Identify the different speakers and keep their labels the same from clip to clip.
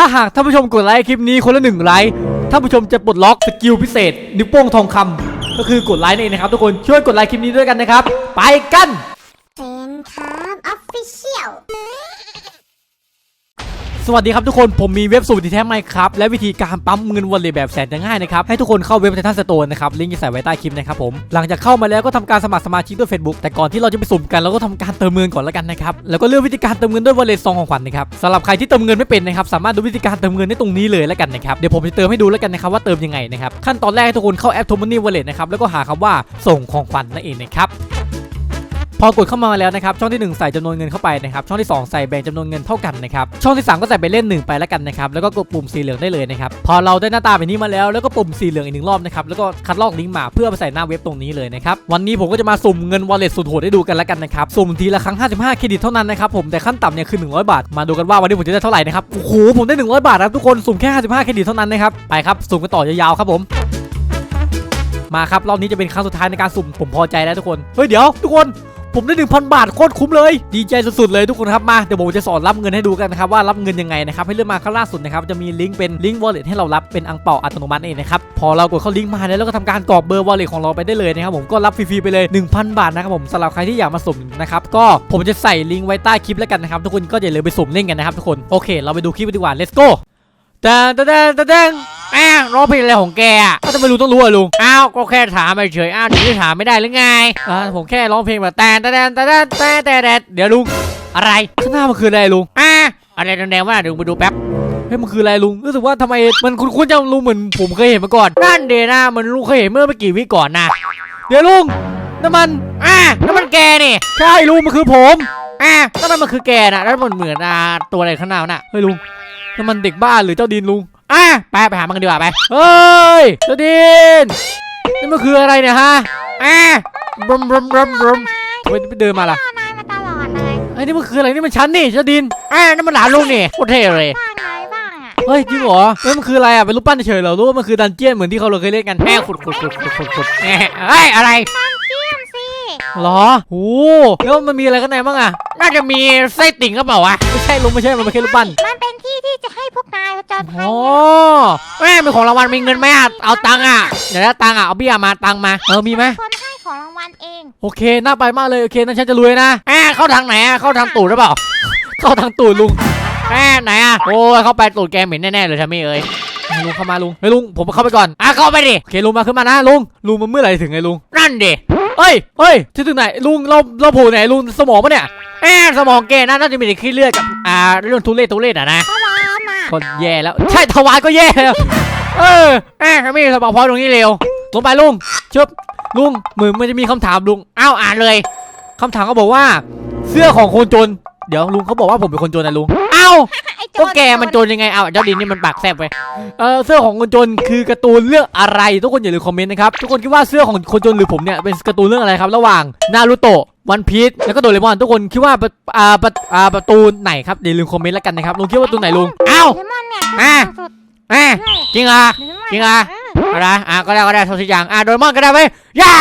Speaker 1: ถ้าหากท่านผู้ชมกดไลค์คลิปนี้คนละหนึ่งไลค์ท่านผู้ชมจะปลดล็อกสกิลพิเศษ นิ้วโป้งทองคำก็คือกดไลค์นี่นเองนะครับทุกคนช่วยกดไลค์คลิปนี้ด้วยกันนะครับ ไปกัน
Speaker 2: เซนครับออฟฟิเชียล
Speaker 1: สวัสดีครับทุกคนผมมีเว็บสูตรที่แท้ไหมครับและวิธีการปั๊มเงินวันเลยแบบแสนจะง่ายนะครับให้ทุกคนเข้าเว็บไททันสโตนนะครับลิงก์จะใส่ไว้ใต้คลิปนะครับผมหลังจากเข้ามาแล้วก็ทำการสมัครสมาชิกด้วย Facebook แต่ก่อนที่เราจะไปสุ่มกันเราก็ทำการเติมเงินก่อนแล้วกันนะครับแล้วก็เลือกวิธีการเติมเงินด้วยวันเลยซองของขวัญนะครับสำหรับใครที่เติมเงินไม่เป็นนะครับสามารถดูวิธีการเติมเงินได้ตรงนี้เลยแล้วกันนะครับเดี๋ยวผมจะเติมให้ดูแล้วกันนะครับว่าเติมยังไงนะครับขั้นตอนแรกให้ทุกคนเข้าแอป t o m o n y Wallet นะครับแล้วก็หาคำว่าส่งของขวัญนั่นเองนะครับ พอกดเข้ามาแล้วนะครับช่องที่ 1 ใส่จำนวนเงินเข้าไปนะครับช่องที่ 2 ใส่แบ่งจำนวนเงินเท่ากันนะครับช่องที่ 3 ก็ใส่ไปเล่น1ไปแล้วกันนะครับแล้วก็กดปุ่มสีเหลืองได้เลยนะครับพอเราได้หน้าตาแบบนี้มาแล้วแล้วก็ปุ่มสีเหลืองอีกหนึ่งรอบนะครับแล้วก็คัดลอกลิงก์มาเพื่อไปใส่หน้าเว็บตรงนี้เลยนะครับวันนี้ผมก็จะมาสุ่มเงิน wallet สุดโหดให้ดูกันแล้วกันนะครับสุ่มทีละครั้ง 55 เครดิตเท่านั้นนะครับผมแต่ขั้นต่ำเนี่ยคือ 100 บาท มาดูกันว่าวันนี้ผมจะได้เท่าไหร่นะครับโอ้โหผมได้ 100 บาทครับทุกคนสุ่มแค่ 55 เครดิตเท่านั้นนะครับไปครับสุ่มกันต่อยาวๆครับผมมาครับรอบนี้จะเป็นครั้งสุดท้ายในการสุ่มผมพอใจแล้วทุกคนเฮ้ยเดี๋ยวทุกคน ผมได้ 1,000 บาทโคตรคุ้มเลย ดีใจสุดๆเลยทุกคนครับมาเดี๋ยวผมจะสอนรับเงินให้ดูกันนะครับว่ารับเงินยังไงนะครับให้เลื่อนมาข้างล่างสุดนะครับจะมีลิงก์เป็นลิงก์ wallet ให้เรารับเป็นอังเปาอัตโนมัติเองนะครับพอเรากดเข้าลิงก์มาแล้วเราก็ทำการกรอกเบอร์ wallet ของเราไปได้เลยนะครับผมก็รับฟรีๆไปเลย 1,000 บาทนะครับผมสำหรับใครที่อยากมาสุ่มนะครับก็ผมจะใส่ลิงก์ไว้ใต้คลิปแล้วกันนะครับทุกคนก็อย่าลืมไปสุ่มเล่นกันนะครับทุกคนโอเค เราไปดูคลิปกันดีกว่า let's go แต่แต่แต่ แต่แต่แอบร้องเพลงอะไรของแกอะก็จะไม่รู้ต้องรู้อะลุง อ้าวก็แค่ถามเฉยๆอ้าวถึงจะถามไม่ได้หรือไงอ่าผมแค่ร้องเพลงแบบแต่แต่แต่แต่แต่แต่แต่เดี๋ยวลุง อะไรข้างหน้ามันคืออะไรลุงอ่าอะไรแดงๆว่าเดี๋ยวไปดูแป๊บเฮ้ยมันคืออะไรลุงรู้สึกว่าทำไมมันคุ้นๆจังลุงเหมือนผมเคยเห็นมาก่อนนั่นเดนะมันลุงเคยเห็นเมื่อไม่กี่วิก่อนนะเดี๋ยวลุงนั่นมันอ่านั่นมันแกนี่ใช่ลุงมันคือผมอ่านั่นมันคือแกนะแล้วมันเหมือนอ่าตัวอะไรข้างหน้าน่ะเฮ้ยลุงนั่นมันเด็กบ้าหรือเจ้าดินลุง อะไปไปหามันกันดีกว่าไปเฮ้ยเจ้าดินนี่มันคืออะไรเนี่ยฮะอะบรมบรมบรมบรมทำไมไม่เดินมาล่ะ
Speaker 2: นายมาตลอดเลย
Speaker 1: ไอ้ยนี่มันคืออะไรนี่มันฉันนี่เจ้าดินอะนั่นมันหลานลุงนี่โคตรเท่เลย
Speaker 2: บ้านนายบ้างอะ
Speaker 1: เฮ้ยจริงเหรอเฮ้ยมันคืออะไรอะเป็นรูปปั้นเฉยๆเหรอรู้ว่ามันคือดันเจียนเหมือนที่เขาเราเคยเล่นกันแม่ขุดขุดขุดขุดขุดขุดแง่เฮ้ยอะไร
Speaker 2: เยี่ยมสิ
Speaker 1: เหรอโอ้แล้วมันมีอะไรข้างในบ้างอะน่าจะมีไส้ติ่งก็เปล่าวะไม่ใช่ลุงไม่ใช่มันเป็นแค่รูปปั้น
Speaker 2: มันเป็นที่ที่จะให้พวกนายผจญภัย
Speaker 1: โอ้แม่เป็นของรางวัลมีเงินไหมอะเอาตังค์อะเดี๋ยวได้ตังค์อะเอาเบี้ยมาตังค์มาเออมีไหม
Speaker 2: คนให้ของรางวัลเอง
Speaker 1: โอเคน่าไปมากเลยโอเคนั่นฉันจะรวยนะแอบเข้าทางไหนอะเข้าทางตูดหรือเปล่า เข้าทางตูดลุงแอบไหนอะโอ้ยเข้าไปตูดแกเหม็นแน่ๆเลยทำไมเอ้ย ลุงเข้ามาลุงเฮ้ยลุงผมเข้าไปก่อนอะเข้าไปดิโอเคลุงมาขึ้นมานะลุงลุงมันเมื่อไหร่ถึงไงลุงนั่นดิเฮ้ยเฮ้ยที่ถึงไหนลุงเราเราโผล่ไหนลุงสมองปะเนี่ยแอบสมองแกน่าน่าจะมีแต่ขี้เลือดกับอ่าเรื่องทุเรศทุเรศอะนะ
Speaker 2: เพราะว่าน่ะ
Speaker 1: ก็แย่แล้วใช่ทวารก็แย่แล้วเออแอบไม่มีสมองพอตรงนี้เร็วลงไปลุงชึบลุงเหมือนมันจะมีคำถามลุงอ้าวอ่านเลยคำถามเขาบอกว่า เสื้อของคนจน เดี๋ยวลุงเขาบอกว่าผมเป็นคนจนนะลุง อ้าว
Speaker 2: ไอ้โจ
Speaker 1: ก็
Speaker 2: ร
Speaker 1: แกมันจนยังไงเอาเจ้าดินนี่มันปากแซบไปเออเสื้อของคนจนคือการ์ตูนเรื่องอะไร ทุกคนอย่าลืมคอมเมนต์นะครับทุกคนคิดว่าเสื้อของคนจนหรือผมเนี่ยเป็นการ์ตูนเรื่องอะไรครับระหว่างนารูโตะวันพีชแล้วก็โดเรมอนทุกคนคิดว่าปะอ่าปะอ่าประตูไหนครับอย่าลืมคอมเมนต์แล้วกันนะครับลุงคิดว่าประตูไหนลุงอ้าว
Speaker 2: เลมอนเนี่ย
Speaker 1: อะ
Speaker 2: สุด
Speaker 1: แม่จริงเหรอ
Speaker 2: เลมอน
Speaker 1: จริงเหรอ
Speaker 2: เออ
Speaker 1: เอาละอะก็ได้ก็ได้โทษทีอย่างอะโดเรมอนก็ได้ไหมย่า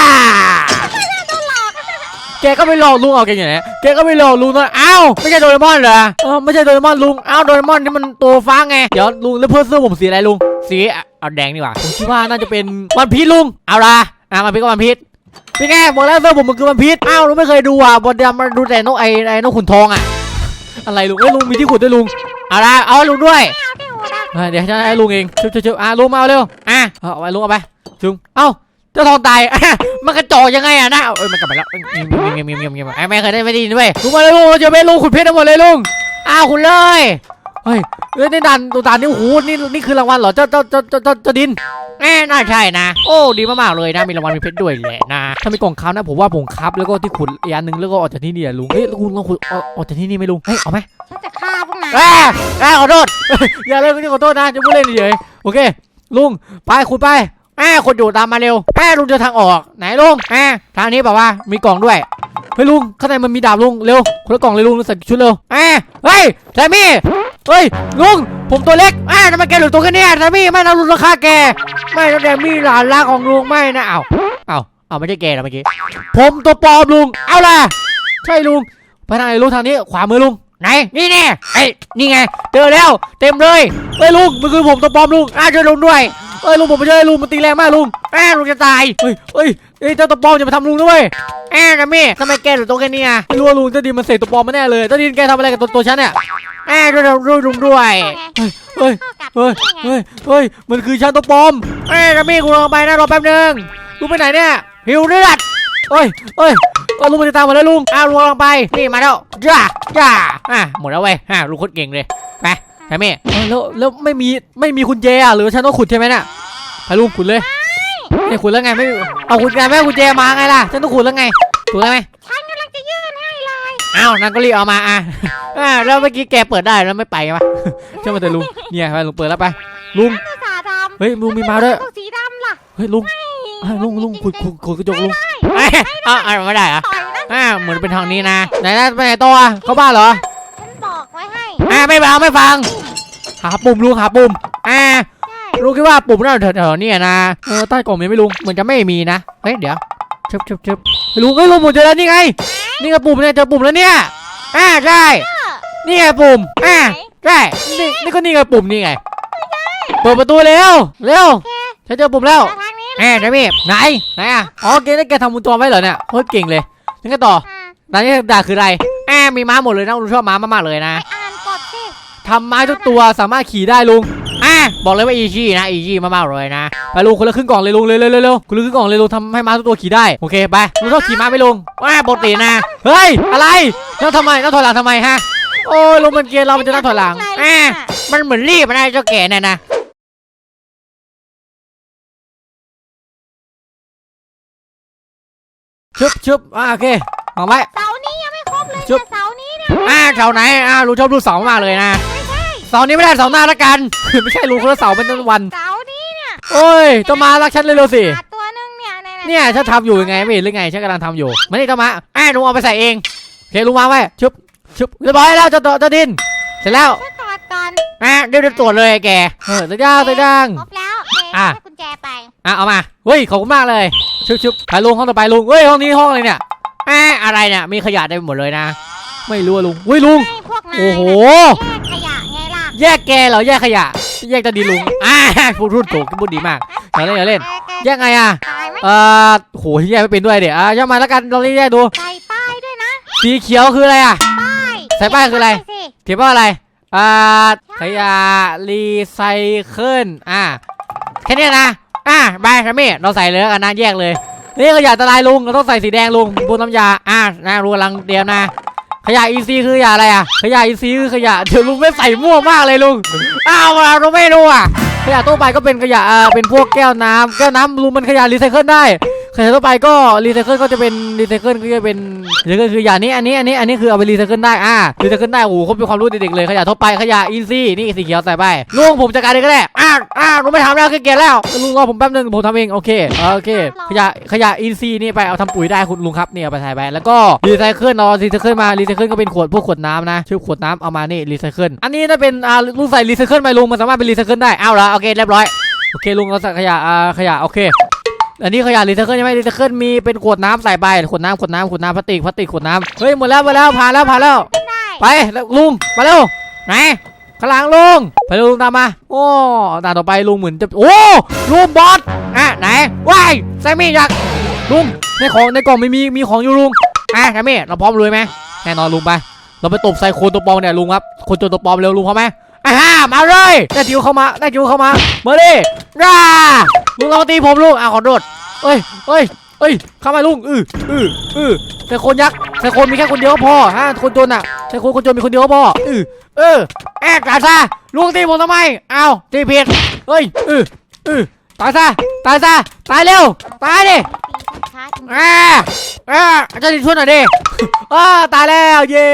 Speaker 1: แกก็ไม่หลอกลุงเอาแกอย่างไหนแกก็ไม่หลอกลุงนะอ้าวไม่ใช่โดเรมอนเหรอเออไม่ใช่โดเรมอนลุงอ้าวโดเรมอนที่มันตัวฟ้าไงเดี๋ยวลุงแล้วเพื่อนเสื้อผมสีอะไรลุงสีเอาแดงดีกว่าผมคิดว่าน่าจะเป็นวันพีชลุงเอาละอะวันพีชก็วันพีชพี่แกบอกแล้วเสื้อผมมันคือวันพีชอ้าวลุงไม่เคยดูอะบนดำมันดูแต่นกไอ้ไอ้นกขุนทองอะอะไรลุงเอ้ยลุงมีที่ขุดด้วยลุงเอาละเอาลุงด้วย
Speaker 2: เดี๋
Speaker 1: ยวฉันให้ลุงเองชุบชุบชุบอะลุงมาเร็วอะเอาเอาไปลุงเอาไปชุบเอ้า เจ้าทองตายอะมันกระจอกยังไงอะนะเอ้ยมันกลับไปแล้วเงียบเงียบเงียบเงียบเงียบไอ้แม่เคยได้ไม่ได้ด้วยลุงมาเลยลุงเราจะไปลุงขุดเพชรทั้งหมดเลยลุงอ้าวขุดเลยเฮ้ยเฮ้ยนี่ดันตัวตานนี่โอ้โหนี่นี่คือรางวัลเหรอเจ้าเจ้าเจ้าเจ้าเจ้าเจ้าดินแน่น่าใช่นะ โอ้ดีมากๆเลยนะมีรางวัลมีเพชรด้วยแหละนะถ้ามีกล่องค้านะผมว่าผมคับแล้วก็ที่ขุดอีกอันหนึงแล้วก็ออกจากที่นี่อะลุงเฮ้ยลุงลองขุดออกออกจากที่นี่ไหมลุงเฮ้ยเอาไหม
Speaker 2: ฉันจะฆ่าพวกนาย
Speaker 1: เอ้ยเอ้ยขอโทษ อย่าเลยไม่ใช่ขอโทษนะจะพูดเล่นเฉยๆโอเค ลุง ไป ขุดไป แม่ขุดอยู่ตามมาเร็วแม่ลุงเจอทางออก ไหนลุงแม่ทางนี้แบบว่ามีกล่องด้วยเฮ้ยลุงข้างในมันมีดาบลุงเร็วคนละกล่องเลยลุงใส่ชุดเร็วแม่เฮ้ยแซมมี่เฮ้ยลุงผมตัวเล็กแม่ทำไมแกหลือตัวแค่นี้แซมมี่ไม่เราลุงราคาแกไม่นะแซมมี่หลานรักของลุงไม่นะเอ้าเอ้าเอ้าไม่ใช่แกนะเมื่อกี้ผมตัวปลอมลุงเอาล่ะใช่ลุงไปทางไหนลุงทางนี้ขวามือลุงไหนนี่แน่ไอ้นี่ไงเจอแล้ว เต็มเลยเฮ้ยลุงมันคือผมตัวปลอมลุงอ้าช่วยลุงด้วย เฮ้ยลุงผมไม่ช่วยลุงมันตีแรงมากลุงอ้ลุงจะตายเฮ้ยเฮ้ยเฮ้ยเจ้าตัวปลอมจะมาทำลุงด้วยแอ้นะมี่ทำไมแกถึงตัวแค่นี้อะไม่รู้ว่าลุงเจ้าดินมันเสกตัวปอมมาแน่เลยเจ้าดินแกทำอะไรกับตัวตัวฉันเนี่ยแอ้ด้วยด้วยลุงด้วยเฮ้ย
Speaker 2: เฮ้
Speaker 1: ยเฮ้ยเฮ้ยมันคือฉันตัวปอมเอ้ยนะมี่กูลงไปนะรอแป๊บนึงลุงไปไหนเนี่ยหิวเลือดเฮ้ยเฮ้ยเออลุงมันจะตามมาแล้วลุงอ้าวลุงลงไปนี่มาแล้วจ้าจ้าอะหมดแล้วเว้ยอะลุงโคตรเก่งเลยไป แฮมมี่เออแล้วแล้วไม่มีไม่มีคุณเจอะหรือว่าฉันต้องขุดใช่ไหมเนี่ยไปลุงขุดเลยไม่ขุดแล้วไงไม่เอาขุดไงไม่เอาคุณเจมาไงล่ะฉันต้องขุดแล้วไงถูกแล้วไหม
Speaker 2: ฉันกำลังจะยื่นให้เลย
Speaker 1: อ้าวนั่นก็รีบเอามาอะอะแล้วเมื่อกี้แกเปิดได้แล้วไม่ไปวะใช่ไหมแต่ลุงเนี่ยไปลุงเปิดแล้วไปลุง
Speaker 2: ภาษาดำ
Speaker 1: เฮ้ยลุงมีมาด้วย
Speaker 2: ตัวสีดำล่ะ
Speaker 1: เฮ้ยลุงอะลุงลุงขุดขุดขุดกระจกลุงเอ้ยอะอะไม่ได้เหรอะ
Speaker 2: ต่อยนะ
Speaker 1: อ่าเหมือนเป็นทางนี้นะไหนนะไปไหนต่ออะเข้าบ้านเหรอ
Speaker 2: ฉันบอกไว้ให้
Speaker 1: อ่าไม่ฟังไม่ฟัง หาปุ่มลุงหาปุ่มอ่า
Speaker 2: ใช่
Speaker 1: ลุงคิดว่าปุ่มน่าจะแถวๆเนี่ยนะเออใต้กล่องมีไหม่ลุงเหมือนจะไม่มีนะเฮ้ยเดี๋ยวชึบชึบชึบเฮ้ยลุงเฮ้ยลุงหมดเจอแล้วนี่ไง นี่ไงปุ่มเนี่ยเจอปุ่มแล้วเนี่ยอ่าใช่นี่ไงปุ่มอ่าใช่นี่นี่ก็นี่ไงปุ่มนี่ไงเปิดประตูเร็วเร็วฉันเจอปุ่มแล้ว
Speaker 2: มาทางนี้
Speaker 1: แหมเดี๋ยวพี่ไหนไหนอะอ๋อเกนี่แกทำมุนตัวไว้เหรอเนี่ยโคตรเก่งเลยยังไงต่อ
Speaker 2: อะ
Speaker 1: ตอนนี้ด่าคืออะไรแอมมีม้าหมดเลยนะลุงชอบม้ามากๆเลยนะ
Speaker 2: ไปอ่านกฎสิ
Speaker 1: ทำม้าทุกตัวสามารถขี่ได้ลุงอะบอกเลยว่าอีจี้นะอีจี้มากๆเลยนะไปลุงคนละครึ่งกล่องเลยลุงเร็วๆเร็วๆคนละครึ่งกล่องเลยลุงทำให้ม้าทุกตัวขี่ได้โอเคไปลุงชอบขี่ม้าไหมลุงว้าปกตินะเฮ้ยอะไรแล้วทำไมแล้วถอยหลังทำไมฮะโอ้ยลุงมันเกลียดเรามันจะนั่งถอยหลังอะมันเหมือนรีบนะไอ้เจ้าแก่เนี่ยนะชึบชึบอะโอเคเอาไว้
Speaker 2: เสานี้ยังไม่ครบเลย
Speaker 1: จุ๊บ
Speaker 2: เนี่ยเสานี้เนี่ย
Speaker 1: อ่าเสาไหนอ่าลุงชอบดูเสามากเลยนะ
Speaker 2: ไม่ใช่
Speaker 1: เสานี้ไม่ได้เสาหน้าละกัน ไม่ใช่ลุงคนละเสาเป็นต้นวัน
Speaker 2: เสานี้เนี่ย
Speaker 1: โอ้ยต้องมารักฉันเร็วๆสิ
Speaker 2: ขาดตัวหนึงเนี่ยไหๆ
Speaker 1: เนี่ยฉันทำอยู่ยังไงไม่เห็นหรือไงฉันกำลังทำอยู่มานี่ต้องมาอ่าลุงเอาไปใส่เองโอเคลุงวางไว้ชุบชุบเรียบร้อยแล้วเจะต่อจะดิน เสร็จแล้ว
Speaker 2: ฉันตรวจก่อน
Speaker 1: อ่าเดี๋ยวเดี๋ยวตรวจเลยแกเออตะย่างตะย่าง
Speaker 2: ครบแล้วเจ๊
Speaker 1: อะ
Speaker 2: ให้กุญแจไป
Speaker 1: อะเอามาเฮ้ยขอบคุณมากเลยชุบชุบไปลุงห้องต่อไปลุงเฮ้ยห้องนี้ห้องอะไรเนี่ยอ่าอะไรเนี่ยมีขยะเต็มไปหมดเลยนะ ไม่รู้อะลุงเฮ้ยลุง
Speaker 2: ให้พวกนาย
Speaker 1: โอ้โห
Speaker 2: น่ะแยกขยะไงล่ะ
Speaker 1: แยกแกเหรอแยกขยะ แยกตะดีลุงอ่าพูดพูดถูกพูดดีมากอย่าเล่นอย่าเล่น แยกไงอะ
Speaker 2: ตายไหม
Speaker 1: เอ่อโหแยกไม่เป็นด้วยเดี๋ยวอะย่ามาแล้วกันลองนี่แยกดู
Speaker 2: ใส่ป้ายด้วยนะ
Speaker 1: สีเขียวคืออะไรอะ
Speaker 2: ป้าย
Speaker 1: ใส่ป้ายคืออะไร
Speaker 2: ใส่สิ
Speaker 1: เขียนว่าอะไรอ่าขยะรีไซเคิลอ่าแค่เนี้ยนะอ่าบายครับมี่เราใส่เลยแล้วกันนะแยกเลยนี่ขยะอันตรายลุงเราต้องใส่สีแดงลุงบนน้ำยาอ่านะลุงกำลังเตรียมนะ ขยะอีซีคือขยะอะไรอะ ขยะอีซีคือขยะเดี๋ยวลุงไม่ใส่มั่วมากเลยลุง อ้าวเราไม่รู้อะ ขยะทั่วไปก็เป็นขยะอ่าเป็นพวกแก้วน้ำแก้วน้ำลุงมันขยะรีไซเคิลได้ ขยะทั่วไปก็รีไซเคิลก็จะเป็นรีไซเคิลก็จะเป็นรีไซเคิลคืออย่างนี้อันนี้อันนี้อันนี้คือเอาไปรีไซเคิลได้อ่ารีไซเคิลได้โอ้โหเขาเป็นความรู้เด็กๆเลยขยะทั่วไปขยะอินซี่นี่สีเขียวใส่ไปลุงผมจัดการเองก็ได้อ่าอ่าลุงไม่ทำแล้วคือเกลียดแล้วลุงรอผมแป๊บนึงผมทำเองโอเคโอเค ขยะขยะอินซี่นี่ไปเอาทำปุ๋ยได้คุณลุงครับนี่เอาไปใส่ไปแล้วก็รีไซเคิลเนาะรีไซเคิลมารีไซเคิลก็เป็นขวดพวกขวดน้ำนะชื่อขวดน้ำเอามานี่รีไซเคิลอันนี้ถ้าเป็นอ่าลุงใส่รีไซเคิลไปลุงมันสามารถเป็นรีไซเคิลได้เอาละโอเคเรียบร้อยโอเคลุงเอาใส่ขยะอ่าขยะโอเค อันนี้ขยะรีไซเคิลใช่ไหมรีไซเคิลมีเป็นขวดน้ำใส่ไปขวดน้ำขวดน้ำขวดน้ำพลาสติกพลาสติกขวดน้ำเฮ้ยหมดแล้วหมดแล้วผ่านแล้วผ่านแล้ว
Speaker 2: ได้
Speaker 1: ไปแล้วลุงมาเร็วไหนข้างหลังลุงไปลุงตามมาโอ้ตาต่อไปลุงเหมือนจะโอ้ลุงบอสอะไหนว้ายแซมมี่อยากลุงในของในกล่องไม่มีมีของอยู่ลุงอะแซมมี่เราพร้อมเลยไหมแน่นอนลุงไป เราไปตบใส่โคนตัวปลอมเนี่ยลุงครับโคนตัวปลอมเร็วลุงพร้อมไหม อะฮะมาเลยได้จิวเข้ามาได้จิวเข้ามามาดิร่าลุงเรามาตีผมลุงอะขอโทษเอ้ยเอ้ยเอ้ยเข้ามาลุงอืออืออือแต่คนยักษ์แต่คนมีแค่คนเดียวก็พอฮะคนจนอะแต่คนคนจนมีคนเดียวก็พออือเออแอกตายซะลุงตีผมทำไมอ้าวตีผิดเฮ้ยอืออือตายซะตายซะตายเร็วตายดิ
Speaker 2: ตีช้าๆจริง
Speaker 1: อ่าอ่าอาจารย์ช่วยหน่อยดิอ้าตายแล้วเย่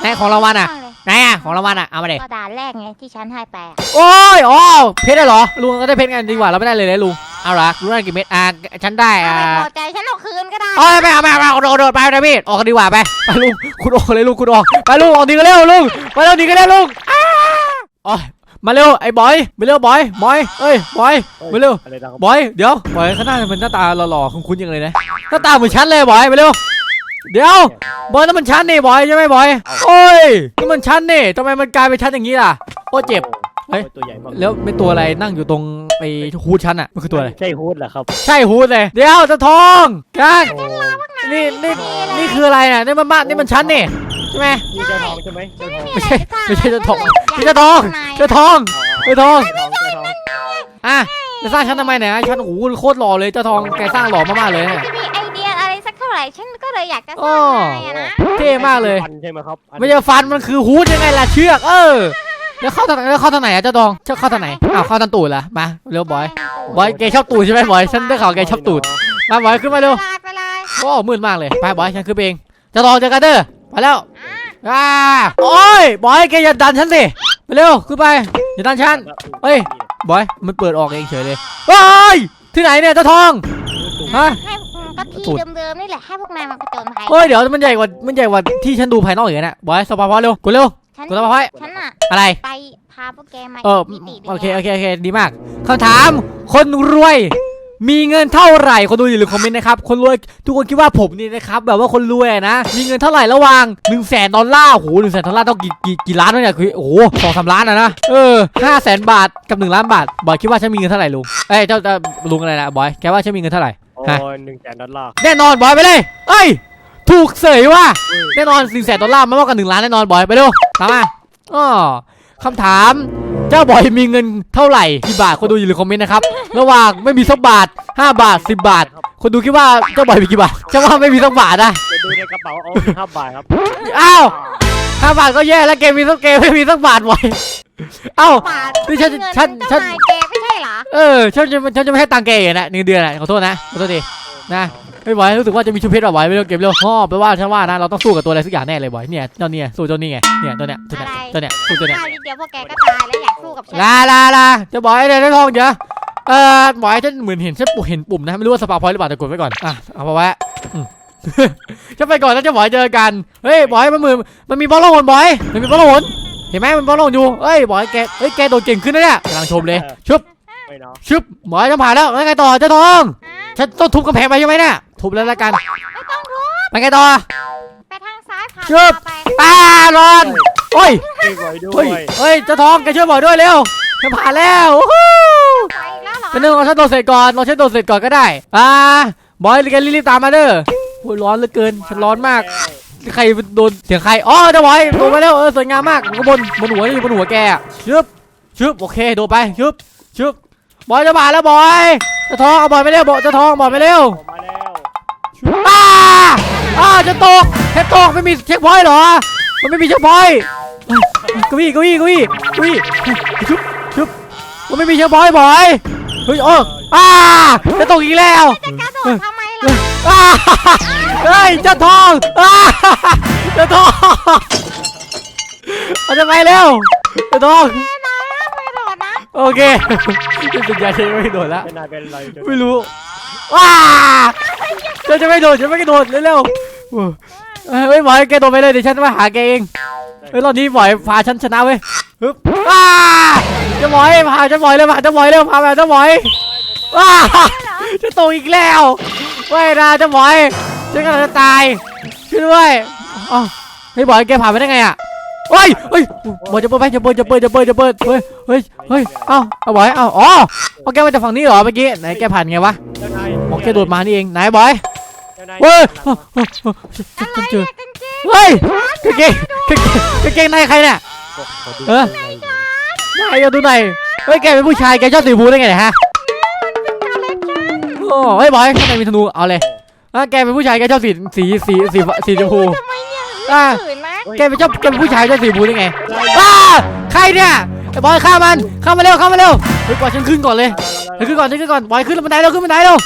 Speaker 1: ไหนของรางวัลอะ
Speaker 2: มากเลย
Speaker 1: ไหนอะของรางวัลอะเอามาดิ
Speaker 2: ก็ด่านแรกไงที่ฉันให้ไปอะ
Speaker 1: โอ้ยอ๋อเพชรได้เหรอลุงก็ได้เพชรกันดีกว่าเราไม่ได้เลยเลยลุงเอาละลุงได้กี่เม็ดอ่าฉันได้
Speaker 2: ถ้า
Speaker 1: อ่า
Speaker 2: ไม่พอใจฉันเอาคืนก็ได้
Speaker 1: เอ้ยไม่เอาไม่เอาไม่เอาโดดโดดไปนะพี่ออกกันดีกว่าไปไปลุงคุณออกเลยลุงคุณออกไปลุงออกดีกันเร็วลุงไปเร็วดีกันเร็วลุงอ้าโอ้ยมาเร็วไอ้บอยมาเร็วบอยบอยเอ้ยบอยมาเร็ว
Speaker 3: อะไรนะครับ
Speaker 1: บอยเดี๋ยวบอยข้างหน้ามันหน้าตาหล่อๆคุ้นๆอย่างเลยนะหน้าตาเหมือนฉันเลยบอยมาเร็ว เดี๋ยวบอยนั่นมันชั้นนี่บอยใช่ไหมบอยโอ้ยนี่มันชั้นนี่ทำไมมันกลายเป็นชั้นอย่างนี้ล่ะโอ้เจ็บเฮ้ย
Speaker 3: ตัวใหญ่มาก
Speaker 1: แล้วเป็นตัวอะไรนั่งอยู่ตรงไอ้ฮูดชั้นอะมันคือตัวอะไร
Speaker 3: ใช่ฮูดเหรอครับ
Speaker 1: ใช่ฮูดเลย เดี๋ยวเจะทองกันนี่นี่นี่คืออะไรน่ะนี่มันบ้านนี่มันชั้นนี่ใช่ไหม
Speaker 3: นี่เจ้าทองใช่ไหมเจ้าทอง
Speaker 1: ไม่ใช่ไม่ใช่เจ้าทอง
Speaker 2: ไม่
Speaker 1: เจ้าทองเจ้าทองเจ้าทอง
Speaker 3: เจ้าทองเจ้าทอง
Speaker 1: อะจะสร้างชั้นทำไมเนี่ยชั้นโอ้โหโคตรหล่อเลยเจ้าทองแกสร้างหล่อมากๆเลยเนี่ย
Speaker 2: จะมีไอเดียอะไรสักเท่าไหร่ฉันก็เลยอยากจะส
Speaker 1: อ้
Speaker 2: ร้า
Speaker 1: อ
Speaker 2: งนายอะนะ
Speaker 1: เท่มากเลย
Speaker 3: ฟันใช่ไหมครับอัน
Speaker 1: ไม่ใช่ฟันมันคือฮูดยังไงล่ะเชือกเออแล้วเข้าทางไหนแล้วเข้าทางไหนอะเจ้าทองเจ้าเข้าทางไหนอ้าวเข้าทางตูดเหรอมาเร็วบอยบอยแกชอบตูดใช่ไหมบอยฉันได้ข่าวแกชอบตูดมาบอยขึ้นมาเร็ว
Speaker 2: ไปเลยไปเลย
Speaker 1: โอ้มืดมากเลยไปบอยฉันขึ้นไปเองเจ้าทองเจอกันเด้อไปแล้ว
Speaker 2: อะ
Speaker 1: อ่าโอ้ยบอยแกอย่าดันฉันสิไปเร็วขึ้นไปอย่าดันฉันเฮ้ย บอย มันเปิดออกเองเฉยเลยเฮ้ยที่ไหนเนี่ยเจ้าทอง ฮะ
Speaker 2: ให้ ก็
Speaker 1: ตู
Speaker 2: ที่
Speaker 1: ด
Speaker 2: เดิมๆนี่แหละให้พวกนายมาผจญภัย
Speaker 1: เฮ้ยเดี๋ยวมันใหญ่กว่ามันใหญ่กว่าที่ฉันดูภายนอกอย่างนั้นนะบอยสปาพอเร็วกดเร็ว
Speaker 2: ฉัน
Speaker 1: กดสปาพอย
Speaker 2: ฉันอะ
Speaker 1: อะไร
Speaker 2: ไปพาพวกแกมา
Speaker 1: เออ
Speaker 2: มิติหนึ่ง
Speaker 1: โอเค
Speaker 2: แล้ว
Speaker 1: โอเคโอเคดีมากคำถามคนรวยมีเงินเท่าไหร่คนดูอย่าลืมคอมเมนต์นะครับ คนรวยทุกคนคิดว่าผมนี่นะครับแบบว่าคนรวยอะนะ มีเงินเท่าไหร่ระหว่าง1นึ่งแสนดอลลาร์โอ้โหหนึ่งแสนดอลลาร์ต้องกี่กี่กี่ล้านวะเนี่ยคือโอ้โหสองสามล้านอะนะเออห้าแสนบาทกับหนึ่งล้านบาทบอยคิดว่าฉันมีเงินเท่าไหร่ลุงเอ้ยเจ้าเจ้าลุงอะไรนะบอยแกว่าฉันมีเงินเท่าไหร่
Speaker 3: โอ้
Speaker 1: ฮะ
Speaker 3: ยหนึ่งแสนดอลลาร์
Speaker 1: แน่นอนบอยไปเลยเอ้ย ถูกเสยว่ะ แน่นอนสินแสนดอลลาร์ไม่มากกว่าหนึ่งล้านแน่นอนบอยไปเร็วตามมาอ๋อคำถาม เจ้าบอยมีเงินเท่าไหร่กี่บาทคนดูอย่าลืมคอมเมนต์นะครับ ระหว่างไม่มีสักบาท 5 บาท 10 บาท คนดูคิดว่าเจ้าบอยมีกี่บาทเจ้าว่าไม่มีสักบาทนะ
Speaker 3: ไปดูในกระเป๋าเอาห้าบาทครับ
Speaker 1: อ้าวห้าบาทก็แย่แล้วเกมมีสักเกมไม่มีสักบาทบอยเอ้า
Speaker 2: บาท
Speaker 1: นี่ฉัน
Speaker 2: เงิน
Speaker 1: ฉันฉั
Speaker 2: เจ้านนายแกไม่ใช่ เหรอ
Speaker 1: เออฉันจะฉันจะไม่ให้ตังค์แกอีกนะหนึ่งเดือนอะขอโทษนะขอโทษทีนะไม่บอยรู้สึกว่าจะมีชุดเพชรเอาไว้ไม่รู้เก็บเร็วพ่อแปลว่าฉันว่านะเราต้องสู้กับตัวอะไรสักอย่างแน่เลยบอยเนี่ยเจ้าเนี่ยสู้เจ้านี่ไงเนี่ยตัวเนี้ยตัวเนี้ยตัวเนี้ยสู้ตัวเนี้ย
Speaker 2: ข้าวนิดเดียวพวกแกก็ตายแล้วอยากสู้กับฉัน
Speaker 1: ลาลาลาจะบอกไอ้เดี๋ยวได้ทองเดี๋ยวเออบอกให้ฉันเหมือนเห็นฉันเห็นปุ่มนะไม่รู้ว่าสปาพอยต์หรือเปล่าแต่กดไว้ก่อนอะเอาไปไว้อืมฉันไปก่อนแล้วจะบอกให้เจอกันเฮ้ยบอยมันมือมันมีบอลลูนบอยมันมีบอลลูนเห็นไหมมันบอลลูนอยู่เฮ้ยบอยแกเฮ้ยแกโดดเก่งขึ้นนะเนี่ยกำลังชมเลยชึบ
Speaker 3: ไม่เนาะ
Speaker 1: ชึบบอยจะผ่านแล้วแล้วไงต่อเจ้าทองฉันต้องทุบกำแพงไปใช่ไหมเนี่ยทุบแล้วละกัน
Speaker 2: ไม่ต้องรู้
Speaker 1: ไปไงต่อ
Speaker 2: ไปทางซ้ายผ่าน
Speaker 1: ชึบ
Speaker 2: ไป
Speaker 1: ป้ารอนโอ้ย
Speaker 3: ช่วยบ่อยด้ว
Speaker 1: เฮ้ย
Speaker 3: ย
Speaker 1: เฮ้ยเจ้าทองแกช่วยบอยด้วยเร็วฉันผ่านแล้ววู้ฮู้
Speaker 2: ไปอีกแล้วเหรอ
Speaker 1: เป็นหนึ่งเราฉันโดดเสร็จก่อนเราฉันโดดเสร็จก่อนก็ได้อ่าบอยแกรีบๆตามมาเด้อโอ้ยร้อนเหลือเกินฉันร้อนมาก ใครโดนเสียงใครอ๋อเจ้าบอยโดดมาเร็วเออสวยงามมากข้างบนบนหัวนี่บนหัวแกอะชึบชึบโอเคโดดไปชึบชึบ บอยจะมาแล้วบอยเจะทองเอาบอยไปเร็วบอยเจะทองบอยไปเร็ว
Speaker 3: ออกมาแล้ว
Speaker 1: อ้าอ้าจะตกเช็คตกไม่มีเช็คพอยต์เหรอ มันไม่มีเช็คพอยต์เอ้ยเก้าอี้เก้าอี้เก้าอี้เก้าอี้ชึบชึบมันไม่มีเช็คพอยต์บอยเฮ้ยโอ้อ้าจะตกอีกแล้ว
Speaker 2: จะกระโดดทำไมล่ะ
Speaker 1: อ้าเฮ้ยเจ้าทองอ้าเจ้าทองเอาจะไปเร็วเจ้าทอง
Speaker 2: แน่นอนนะไม่ โดดนะ
Speaker 1: โอเคสัญญาฉันไม่โดดแล้ว
Speaker 3: เป็นนายเป็นอะไรจน
Speaker 1: ไม่รู้ว้าฉันจะไม่โดดฉันไม่กระโดดเร็วๆเอ้ยไม่ไหวแกโดดไปเลยเดี๋ยวฉันมาหาแกเองเฮ้ยรอบนี้ไหวพาฉันชนะเว้ยฮึบว้าจะไหวพาจะไหวเลยพาจะไหวเร็วพาแบบจะไหวว้าจะตกอีกแล้วไม่นะจะไหวฉันกำลังจะตายช่วยด้วยอ๋อเฮ้ยบอยแกผ่านไปได้ไงอะ เฮ้ยเฮ้ยเบอยจะเปิดไปจะเปิดจะเปิดจะเปิดจะเปิดเฮ้ยเฮ้ยเฮ้ยเอ้าเอาบอยเอ้าอ๋อเอาแกมาจากฝั่งนี้เหรอเมื่อกี้ไหนแกผ่านไงวะ
Speaker 3: เจ้านาย
Speaker 1: บอกแกโดดมานี่เองไหนบอย
Speaker 3: เจ้ย
Speaker 1: เฮ้ยฉันเจอ
Speaker 2: เนี่ย
Speaker 1: เฮ้ยกางเกงกางเกงกางเกงในใครเนี่ยเออ
Speaker 3: ข้างใน
Speaker 1: ไหนเอาดูหนเฮ้ยแกเป็นผู้ชายแกชอบสีชมพูได้ไงเนี่ยฮะโอ้เฮ้ยบอยข้างในมีธนูเอาเลยแกเป็นผู้ชายแกชอบสีสีสีสีสีชมพู อะ
Speaker 2: ตื่นนะ
Speaker 1: แกเป็นชอบแกเป็นผู้ชายชอบสีชมพูได้ไงอ้าใครเนี่ยไอ้บอยฆ่ามันเข้ามาเร็วเข้ามาเร็วเฮ้ยบอยฉันขึ้นก่อนเลยฉันขึ้นก่อนฉันขึ้นก่อนบอยขึ้นบันไดเร็วขึ้นบันไดเร็ว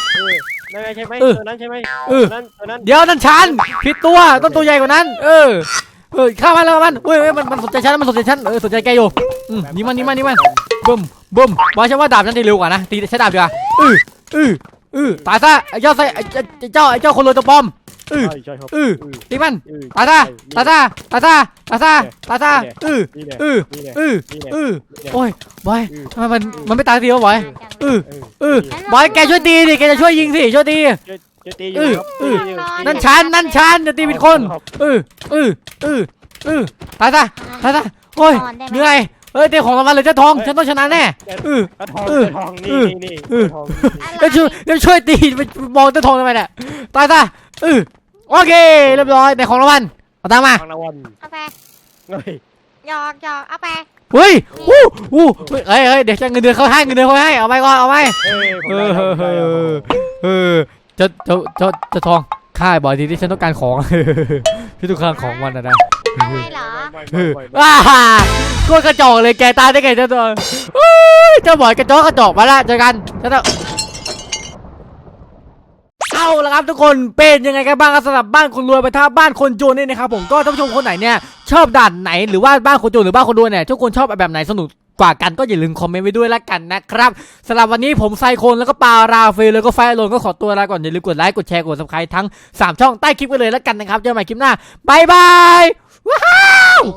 Speaker 3: นั่นไงใช่ไหม
Speaker 1: เออ
Speaker 3: ตัวนั้นใช่ไหม
Speaker 1: เออ
Speaker 3: ตัวนั้นตัวนั้น
Speaker 1: เดี๋ยวนั่นฉันผิดตัวต้องตัวใหญ่กว่านั้น เออเออข้ามันแล้วมันเว้ยเว้ยมันมันสนใจฉันมันสนใจฉันเออสนใจแกอยู่อืมนี่มันนี่มันนี่มันบึ้มบึ้มบอกฉันว่าดาบฉันตีเร็วกว่านะตีใช้ดาบดีกว่าอืออืออือตายซะไอ้เจ้าไส้ไอ้เจ้าไอ้เจ้าไอ้เจ้าคนรวยตัวปลอม อือ
Speaker 3: ใช่ใช่ครับ
Speaker 1: อือ
Speaker 3: เออ
Speaker 1: ตีมัน
Speaker 3: เออ
Speaker 1: ตายซะตายซะตายซะตายซะตายซะอือ
Speaker 3: นี่แหละ
Speaker 1: อือ
Speaker 3: นี่แหละ
Speaker 1: อือ
Speaker 3: นี่แหละ
Speaker 1: อือ
Speaker 3: นี่แหละ
Speaker 1: โอ้ยบอย
Speaker 3: อือ
Speaker 1: ทำไมมันมันไม่ตายทีวะบอยอือ
Speaker 3: เออ
Speaker 1: อือบอยแกช่วยตีดิแกจะช่วยยิงสิช่วยตี
Speaker 3: ช่วยตีอ
Speaker 1: เอยู่อ
Speaker 3: ครับ
Speaker 1: เออ
Speaker 3: ตียู่
Speaker 1: นั่นฉันนั่นฉันจะตีผิดคนเออเออเออเออตายซะตายซะโอ้ย
Speaker 2: นอนได้ไหม
Speaker 1: เหนื่อย เอ้ยเตะของรางวัลเลยเจ้าทอง ฉันต้องชนะแน่เออ
Speaker 3: กระทอง
Speaker 1: เออก
Speaker 3: ระทอง
Speaker 1: เอ
Speaker 3: นี่
Speaker 1: อ
Speaker 3: นี่นี่
Speaker 1: เออ
Speaker 3: กระทอง
Speaker 2: อะไร
Speaker 1: แล้วช่วยแล้วช่วยตีไปมองเจ้าทองทำไมเนี่ยตายซะเออโอเค เรียบร้อยแต่ของรางวัลเอาตามมา
Speaker 3: ทางรางวัล
Speaker 2: เอาไป
Speaker 3: เฮ้ย
Speaker 2: หยอกหยอกเอาไป
Speaker 1: เฮ้ยวู้วู้เฮ้ยเฮ้ยเฮ้ยเดี๋ยวจะเงินเดือนเขาให้เงินเดือนเขาให้เอาไปก่อนเอาไป
Speaker 3: เฮ้ยผม
Speaker 1: เอ
Speaker 3: ได้
Speaker 1: อ
Speaker 3: ครับ
Speaker 1: เอ
Speaker 3: ผมได้ครับ
Speaker 1: อเออเจ้าเจ้าเจ้าเจ้าทองข้าบ่อยทีที่ฉันต้องการของ พี่ต้องการของมันนะนะ
Speaker 2: อะไรเหรอ
Speaker 3: ไม่
Speaker 1: เอ
Speaker 3: ไม่
Speaker 1: อ
Speaker 3: ไม่ไม่
Speaker 1: ว้าโคตรกระจอกเลยแกตายได้ไงเจ้าตัวเฮ้ยเจ้าบอยกระจอกกระจอกมาละเจอกันเจ้าตัวเอาละครับทุกคนเป็นยังไงกันบ้างครับสำหรับบ้านคนรวยไปท่าบ้านคนจนเนี่ยนะครับผมก็ท่านผู้ชมคนไหนเนี่ยชอบด่านไหนหรือว่าบ้านคนจนหรือบ้านคนรวยเนี่ยทุกคนชอบแบบไหนสนุกกว่ากันก็อย่าลืมคอมเมนต์ไว้ด้วยละกันนะครับสำหรับวันนี้ผมไซโคนแล้วก็ปาราเฟลแล้วก็ไฟโลนก็ขอตัวลาก่อนอย่าลืมกดไลค์กดแชร์กดซับสไครต์ทั้งสามช่องใต้คลิปกันเลยละกันนะครับเจอกันใหม่คลิปหน้าบายบาย
Speaker 3: Woohoo!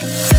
Speaker 3: Whoa.